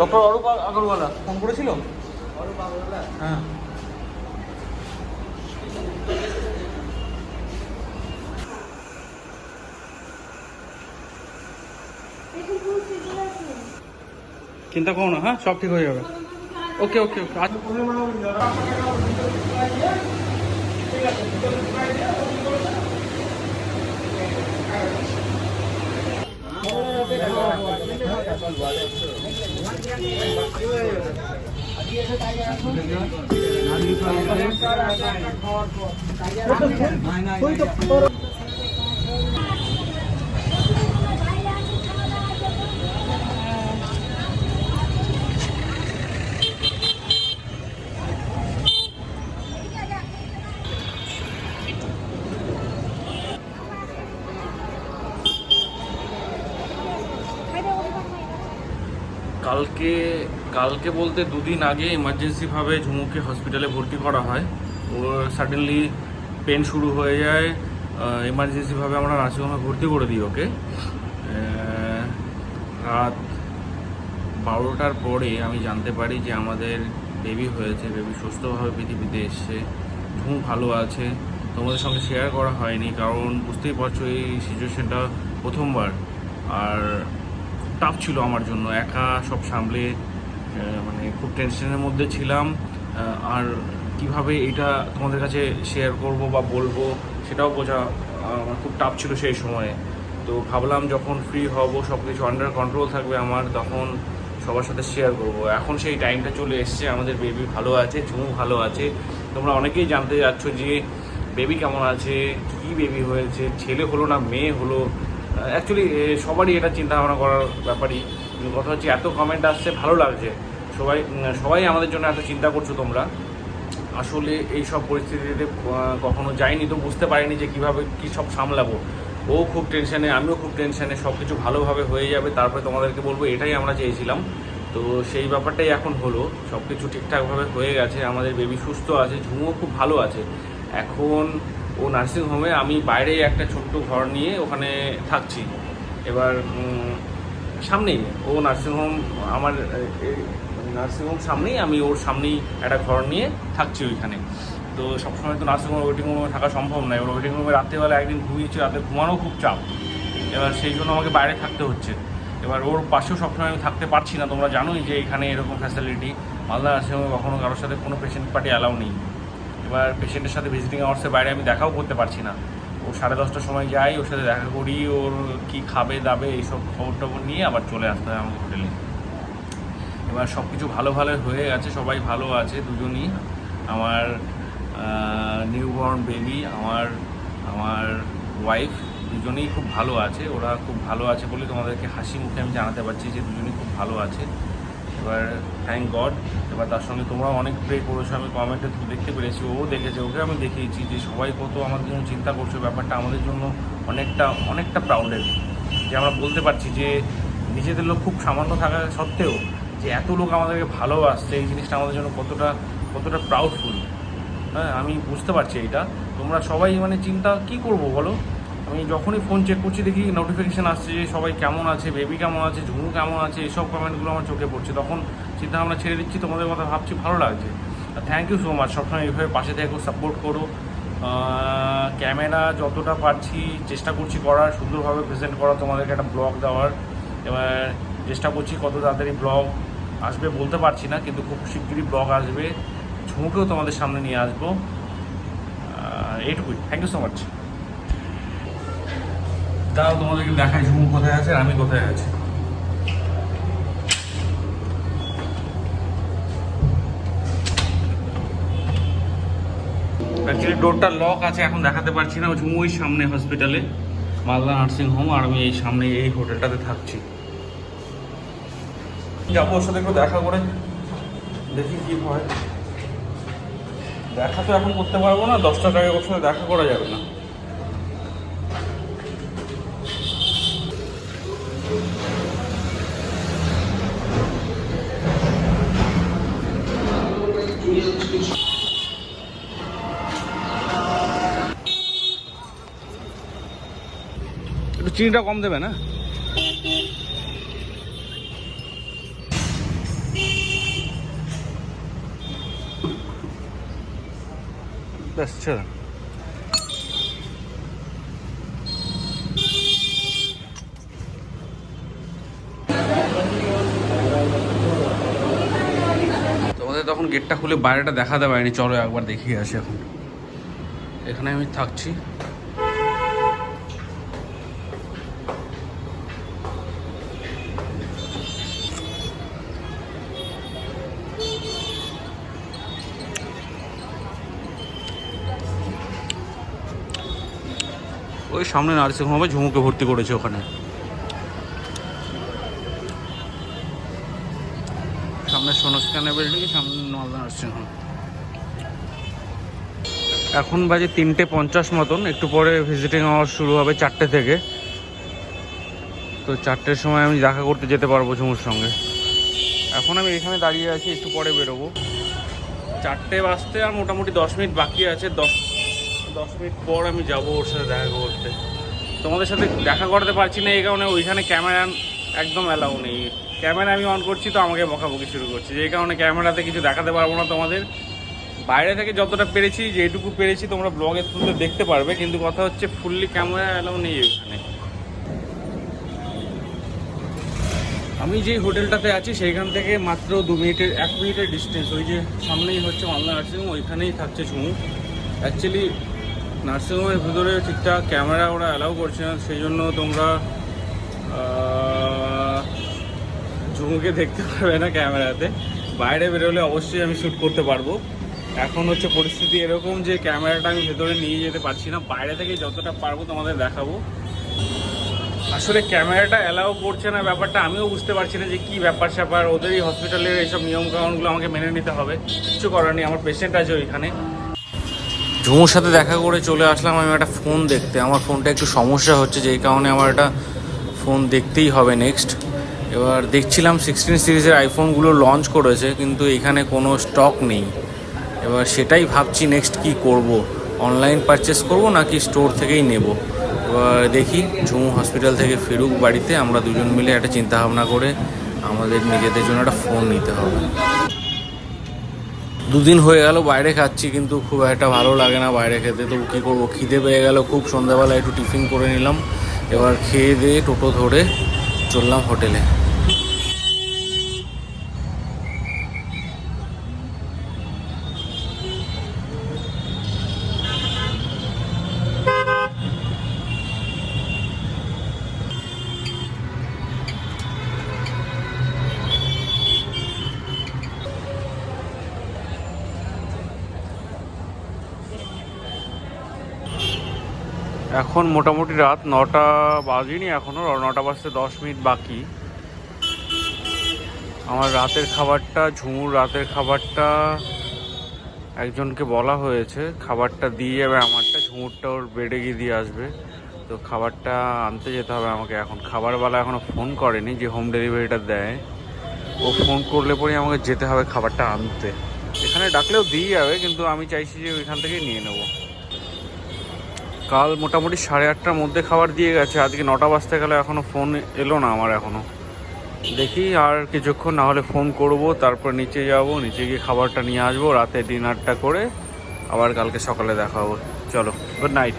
Doctor Arup Agarwala. Phone করেছিল? হ্যাঁ। চিন্তা করো না হ্যাঁ? সব ঠিক হয়ে যাবে। ওকে ওকে ওকে। আজ টাইগার কালকে কালকে বলতে দুদিন আগে এমার্জেন্সিভাবে ঝুমুকে হসপিটালে ভর্তি করা হয়। ওর সাডেনলি পেন শুরু হয়ে যায় এমার্জেন্সিভাবে আমরা নার্সিংহোমে ভর্তি করে দিই ওকে। রাত বারোটার পরে আমি জানতে পারি যে আমাদের বেবি হয়েছে বেবি সুস্থভাবে পৃথিবীতে এসছে, ঝুমু ভালো আছে। তোমাদের সঙ্গে শেয়ার করা হয়নি, কারণ বুঝতেই পারছ এই সিচুয়েশনটা প্রথমবার। আর টাফ ছিল আমার জন্য। একা সব সামলে মানে খুব টেনশনের মধ্যে ছিলাম। আর কীভাবে এটা তোমাদের কাছে শেয়ার করব বা বলব, সেটাও বোঝা আমার খুব টাফ ছিল সেই সময়ে। তো ভাবলাম যখন ফ্রি হব সব কিছু আন্ডার কন্ট্রোল থাকবে আমার, তখন সবার সাথে শেয়ার করব। এখন সেই টাইমটা চলে এসছে, আমাদের বেবি ভালো আছে, ঝুমু ভালো আছে। তোমরা অনেকেই জানতে যাচ্ছ যে বেবি কেমন আছে, কী বেবি হয়েছে, ছেলে হলো না মেয়ে হলো? অ্যাকচুয়ালি সবারই এটা চিন্তা ভাবনা করার ব্যাপারই। কথা হচ্ছে, এত কমেন্ট আসছে, ভালো লাগছে। সবাই সবাই আমাদের জন্য এত চিন্তা করছ তোমরা। আসলে এই সব পরিস্থিতিতে কখনো যাইনি তো বুঝতে পারিনি যে কীভাবে কি সব সামলাবো। ও খুব টেনশানে আমিও খুব টেনশানে সব কিছু ভালোভাবে হয়ে যাবে, তারপরে তোমাদেরকে বলব, এটাই আমরা চেয়েছিলাম। তো সেই ব্যাপারটাই এখন হলো সব কিছু ঠিকঠাকভাবে হয়ে গেছে, আমাদের বেবি সুস্থ আছে, ঝুমুও খুব ভালো আছে। এখন ও নার্সিং হোমে আমি বাইরে একটা ছোট্ট ঘর নিয়ে ওখানে থাকছি। এবার সামনেই ও নার্সিংহোম আমার নার্সিংহোম সামনেই আমি ওর সামনেই একটা ঘর নিয়ে থাকছি ওইখানে। তো সবসময় তো নার্সিংহোম ওয়েটিং রুমে থাকা সম্ভব নয়। ওর ওয়েটিং রুমে রাত্রেবেলা একদিন ঘুমিয়েছি রাতে ঘুমানো খুব চাপ। এবার সেই জন্য আমাকে বাইরে থাকতে হচ্ছে। এবার ওর পাশেও সবসময় আমি থাকতে পারছি না। তোমরা জানোই যে এখানে এরকম ফ্যাসিলিটি মালদা নার্সিংহোমে কখনো কারোর সাথে কোনো পেশেন্ট পার্টি অ্যালাউ নেই। এবার পেশেন্টের সাথে ভিজিটিং আওয়ার্সের বাইরে আমি দেখাও করতে পারছি না। ও সাড়ে দশটার সময় যাই ওর সাথে দেখা করি, ওর কি খাবে, দাবে, এইসব খবর টবর নিয়ে আবার চলে আসতে হয় আমার হোটেলে এবার সব কিছু ভালো ভালো হয়ে গেছে, সবাই ভালো আছে, দুজনই। আমার নিউবর্ন বেবি আমার আমার ওয়াইফ দুজনেই খুব ভালো আছে। ওরা খুব ভালো আছে বলে তোমাদেরকে হাসি মুখে আমি জানাতে পারছি যে দুজনেই খুব ভালো আছে। এবার থ্যাংক গড এবার তার সঙ্গে তোমরাও অনেক প্রে করেছ, আমি কমেন্টে দেখতে পেরেছি, ও দেখেছে, ওকে আমি দেখিয়েছি যে সবাই কত আমাদের জন্য চিন্তা করছ, ব্যাপারটা আমাদের জন্য অনেকটা অনেকটা প্রাউডের যে আমরা বলতে পারছি যে নিজেদের লোক খুব সামান্য থাকা সত্ত্বেও যে এত লোক আমাদেরকে ভালোবাসছে, এই জিনিসটা আমাদের জন্য কতটা কতটা প্রাউডফুল হ্যাঁ আমি বুঝতে পারছি এটা। তোমরা সবাই মানে চিন্তা কি করব বলো? আমি যখনই ফোন চেক করছি দেখি নোটিফিকেশান আসছে যে সবাই কেমন আছে বেবি কেমন আছে, ঝুমু কেমন আছে, এসব কমেন্টগুলো আমার চোখে পড়ছে। তখন চিন্তা ভাবনা ছেড়ে দিচ্ছি, তোমাদের কথা ভাবছি, ভালো লাগছে। থ্যাংক ইউ সো মাচ সবসময় এইভাবে পাশে থেকো সাপোর্ট করো। ক্যামেরা যতটা পারছি চেষ্টা করছি করার, সুন্দরভাবে প্রেজেন্ট করা, তোমাদেরকে একটা ব্লগ দেওয়ার। এবার চেষ্টা করছি কত তাড়াতাড়ি ব্লগ আসবে বলতে পারছি না, কিন্তু খুব শিগগিরই ব্লগ আসবে। ঝুমুকেও তোমাদের সামনে নিয়ে আসব। এইটুকুই থ্যাংক ইউ সো মাচ তাও তোমাদেরকে দেখাই ঝুমু কোথায় আছে, আর আমি কোথায় আছি। অ্যাকচুয়ালি ডোরটা লক আছে, এখন দেখাতে পারছি না। ঝুমু ওই সামনে হসপিটালে মালদা নার্সিং হোম আর আমি এই সামনে এই হোটেলটাতে থাকছি। যাব ওর সাথে একটু দেখা করে, দেখি কি হয়। দেখা তো এখন করতে পারব না দশটার আগে ওর সাথে দেখা করা যাবে না। চিনিটা কম দেবে না? তোমাদের তখন গেটটা খুলে বাইরেটা দেখাতে পারিনি। চলো একবার দেখিয়ে আসি এখন। এখানে আমি থাকছি। ওই সামনে নার্সিং হোমে ঝুমুকে ভর্তি করেছে ওখানে। সামনে সোনস্কানে বিল্ডিং সামনে মালদা নার্সিং হোম এখন বাজে তিনটে পঞ্চাশ মতন, একটু পরে ভিজিটিং আওয়ার শুরু হবে চারটে থেকে। তো চারটের সময় আমি দেখা করতে যেতে পারব ঝুমুর সঙ্গে। এখন আমি এখানে দাঁড়িয়ে আছি, একটু পরে বেরোবো। চারটে বাজতে আর মোটামুটি দশ মিনিট বাকি আছে, দশ দশ মিনিট পর আমি যাব ওর সাথে দেখা করতে। তোমাদের সাথে দেখা করতে পারছি না, এই কারণে ওইখানে ক্যামেরা একদম অ্যালাউ নেই। ক্যামেরা আমি অন করছি তো আমাকে বকাবকি শুরু করছি যেই কারণে ক্যামেরাতে কিছু দেখাতে পারব না তোমাদের। বাইরে থেকে যতটা পেরেছি, যেটুকু পেরেছি তোমরা ব্লগের থ্রুতে দেখতে পারবে, কিন্তু কথা হচ্ছে ফুললি ক্যামেরা অ্যালাউ নেই ওইখানে। আমি যেই হোটেলটাতে আছি, সেইখান থেকে মাত্র দু মিনিটের, এক মিনিটের ডিস্টেন্স ওই যে সামনেই হচ্ছে মালদা নার্সিংহোম ওইখানেই থাকছে ঝুমু অ্যাকচুয়ালি নার্সিংহোমের ভিতরে ঠিকঠাক ক্যামেরা ওরা অ্যালাউ করছে না, সেই জন্য তোমরা ঝুমুকে দেখতে পারবে না ক্যামেরাতে। বাইরে বেরোলে অবশ্যই আমি শ্যুট করতে পারব। এখন হচ্ছে পরিস্থিতি এরকম যে ক্যামেরাটা আমি ভেতরে নিয়ে যেতে পারছি না, বাইরে থেকে যতটা পারব তোমাদের দেখাবো। আসলে ক্যামেরাটা অ্যালাউ করছে না ব্যাপারটা, আমিও বুঝতে পারছি না যে কি ব্যাপার স্যাপার, ওদেরই হসপিটালের এইসব নিয়ম কানুনগুলো আমাকে মেনে নিতে হবে। কিচ্ছু করার নেই, আমার পেশেন্ট আছে ওইখানে। ঝুমুর সাথে দেখা করে চলে আসলাম, আমি একটা ফোন দেখতে। আমার ফোনটা একটু সমস্যা হচ্ছে, যেই কারণে আমার একটা ফোন দেখতেই হবে নেক্সট এবার দেখছিলাম সিক্সটিন সিরিজের আইফোনগুলো লঞ্চ করেছে, কিন্তু এখানে কোনো স্টক নেই। এবার সেটাই ভাবছি নেক্সট কি করব? অনলাইন পারচেস করব নাকি স্টোর থেকেই নেব? এবার দেখি, ঝুমু হসপিটাল থেকে ফিরুক বাড়িতে, আমরা দুজন মিলে একটা চিন্তা ভাবনা করে আমাদের নিজেদের জন্য একটা ফোন নিতে হবে। দুদিন হয়ে গেল, বাইরে খাচ্ছি কিন্তু খুব একটা ভালো লাগে না বাইরে খেতে। তো কী করব? খিদে পেয়ে গেল, খুব সন্ধ্যাবেলা একটু টিফিন করে নিলাম। এবার খেয়ে দিয়ে টোটো ধরে চললাম হোটেলে। এখন মোটামুটি রাত নটা বাজেনি এখনও নটা বাজতে দশ মিনিট বাকি। আমার রাতের খাবারটা, ঝুমুর রাতের খাবারটা একজনকে বলা হয়েছে। খাবারটা দিয়ে যাবে আমারটা, ঝুমুরটা ওর বেডে গিয়ে দিয়ে আসবে। তো খাবারটা আনতে যেতে হবে আমাকে এখন। খাবারওয়ালা এখনও ফোন করেনি যে হোম ডেলিভারিটা দেয়। ও ফোন করলে পরেই আমাকে যেতে হবে খাবারটা আনতে। এখানে ডাকলেও দিয়ে যাবে, কিন্তু আমি চাইছি যে ওইখান থেকেই নিয়ে নেব। কাল মোটামুটি সাড়ে আটটার মধ্যে খাবার দিয়ে গেছে। আজকে নটা বাজতে গেলে এখনও ফোন এলো না আমার এখনও দেখি আর কিছুক্ষণ না হলে ফোন করব, তারপর নিচে যাব, নিচে গিয়ে খাবারটা নিয়ে আসব, রাতে ডিনারটা করে আবার কালকে সকালে দেখা চলো গুড নাইট